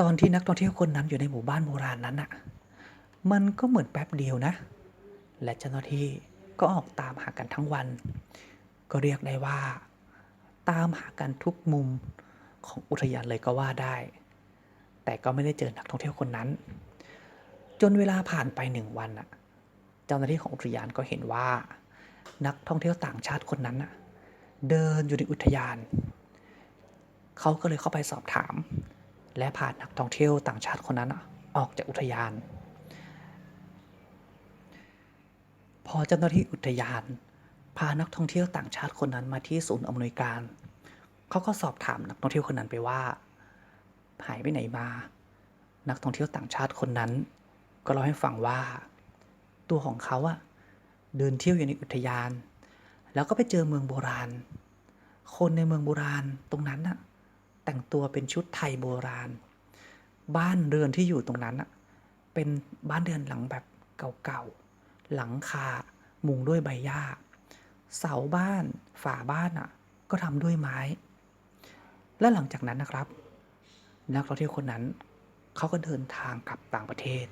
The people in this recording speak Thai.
ตอนที่นักท่องเที่ยวคนนั้นอยู่ในหมู่บ้านโบราณนั้นน่ะมันก็เหมือนแป๊บเดียวนะ และเจ้าหน้าที่ก็ออกตามหากันทั้งวัน ก็เรียกได้ว่า ตามหากันทุกมุมของอุทยานเลยก็ว่าได้ แต่ก็ไม่ได้เจอนักท่องเที่ยวคนนั้น จนเวลาผ่านไปหนึ่งวันน่ะเจ้าหน้าที่ของอุทยานก็เห็นว่า นักท่องเที่ยวต่างชาติคนนั้นน่ะเดินอยู่ในอุทยาน เขาก็เลยเข้าไปสอบถาม และพานนักท่องเที่ยวต่างชาติคนนั้นออกจากอุทยาน พอเจ้าหน้าที่อุทยาน พานักท่องเที่ยวต่างชาติคนนั้นมาที่ศูนย์อำนวยการ เขาก็สอบถามนักท่องเที่ยวคนนั้นไปว่า หายไปไหนมา นักท่องเที่ยวต่างชาติคนนั้น ก็เล่าให้ฟังว่า ตัวของเขาอะเดินเที่ยวอยู่ในอุทยาน แล้วก็ไปเจอเมืองโบราณ คนในเมืองโบราณตรงนั้นน่ะ แต่งตัวเป็นชุดไทยโบราณ บ้านเรือนที่อยู่ตรงนั้นน่ะเป็นบ้านเรือนหลังแบบเก่าๆ หลังคา มุงด้วยใบหญ้า เสาบ้าน ฝาบ้านอะก็ทำด้วยไม้ และหลังจากนั้นนะครับ นักท่องเที่ยวคนนั้นเขาก็เดินทางกลับต่างประเทศ